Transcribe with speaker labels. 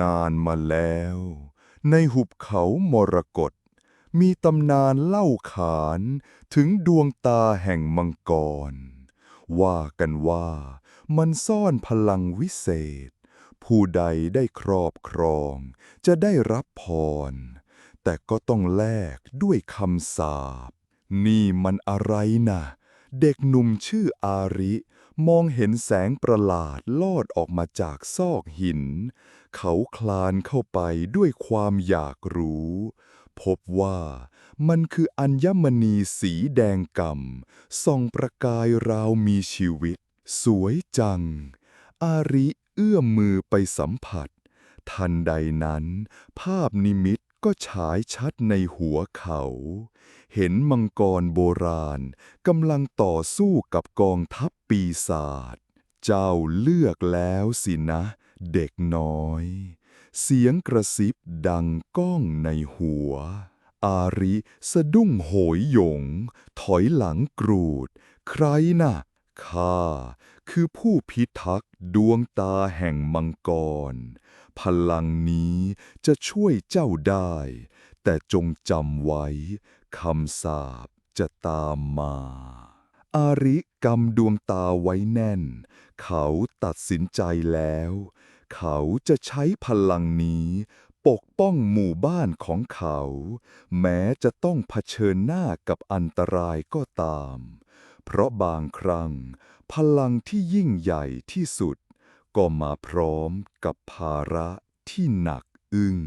Speaker 1: นานมาแล้ว ในหุบเขามรกตมีตำนานเล่าขานถึงดวงตาแห่งมังกร ว่ากันว่ามันซ่อนพลังวิเศษ ผู้ใดได้ครอบครอง จะได้รับพร แต่ก็ต้องแลกด้วยคำสาปนี่มันอะไรนะ เด็กหนุ่มชื่ออาริ มองเห็นแสงประหลาดลอดออกมาจากซอกหิน เขาคลานเข้าไปด้วยความอยากรู้ พบว่ามันคืออัญมณีสีแดงกำ่ำส่องประกายราวมีชีวิต สวยจัง อาริเอื้อมมือไปสัมผัส ทันใดนั้น ภาพนิมิต ก็ฉายชัดในหัวเขา เห็นมังกรโบราณกำลังต่อสู้กับกองทัพปีศาจ เจ้าเลือกแล้วสินะ เด็กน้อย เสียงกระซิบดังก้องในหัว อาริสะดุ้งโหยหยง ถอยหลังกรูด ใครน่ะข้าคือผู้พิทักษ์ดวงตาแห่งมังกร พลังนี้จะช่วยเจ้าได้ แต่จงจำไว้คำสาปจะตามมา อาริกำดวงตาไว้แน่น เขาตัดสินใจแล้ว เขาจะใช้พลังนี้ปกป้องหมู่บ้านของเขา แม้จะต้องเผชิญหน้ากับอันตรายก็ตาม เพราะบางครั้ง พลังที่ยิ่งใหญ่ที่สุด ก็มาพร้อมกับภาระที่หนักอึ้ง